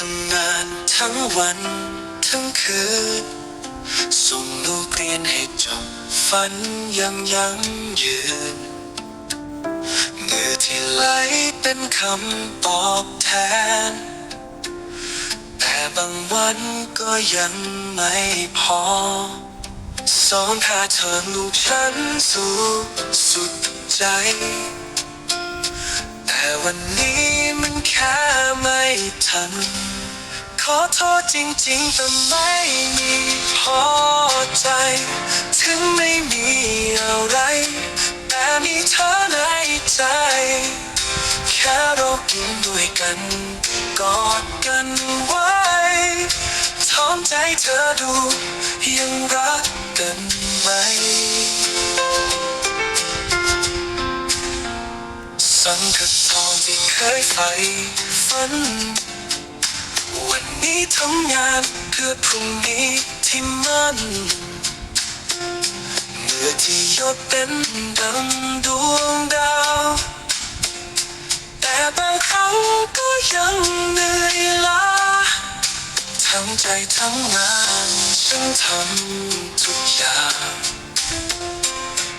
ทั้งวัน ทั้งคืน ส่งลูกเรียนให้จบฝันยังยังยืนเงื่อที่ไหลเป็นคำตอบแทน แต่บางวันก็ยังไม่พอสอนพาเธอลูกฉันสู่สุดใจ แต่วันนี้ แค่ไม่ทัน ขอโทษจริงๆ แต่ไม่มีพอใจ ถึงไม่มีอะไร แต่มีเธอในใจ แค่เรากินด้วยกัน กอดกันไว้ทอมใจเธอดูยังรักกันไหมสังกัด ที่เคยใฝ่ฝัน วันนี้ทำงานเพื่อพรุ่งนี้ที่มันเมื่อที่หยดเป็นดังดวงดาว แต่บางครั้งก็ยังเหนื่อยล้าทั้งใจทั้งงานฉันทำทุกอย่าง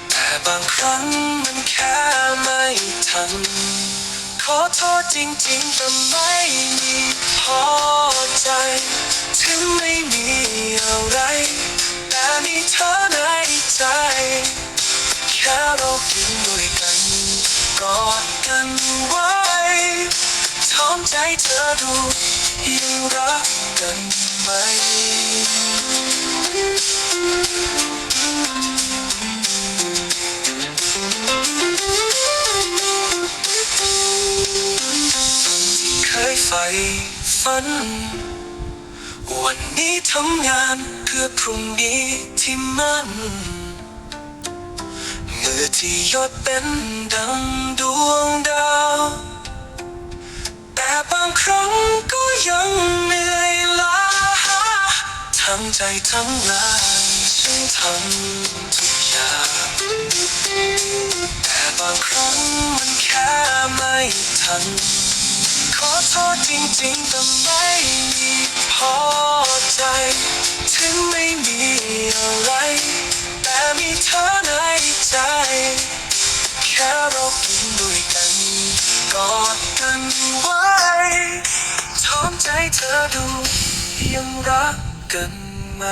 แต่บางครั้งมันแค่ไม่ทัน อโทษจริงๆแต่ไม่มีพอใจ ถึงไม่มีอะไร แต่มีเธอในใจ แค่เรากินด้วยกันกอดกันไว้ทอมใจเธอดูยังรักกันไหม ใฝ่ฝัน วันนี้ทำงานเพื่อพรุ่งนี้ที่มันเมื่อที่ยอดเป็นดังดวงดาว แต่บางครั้งก็ยังเหนื่อยล้าทั้งใจทั้งงานฉันทำทุกอย่างแต่บางครั้งมันแค่ไม่ทัน โทษจริงๆแต่ไม่มีพอใจ ถึงไม่มีอะไร แต่มีเธอในใจ แค่เรากินด้วยกันกอดกันไว้ทอมใจเธอดูยังรักกันไหม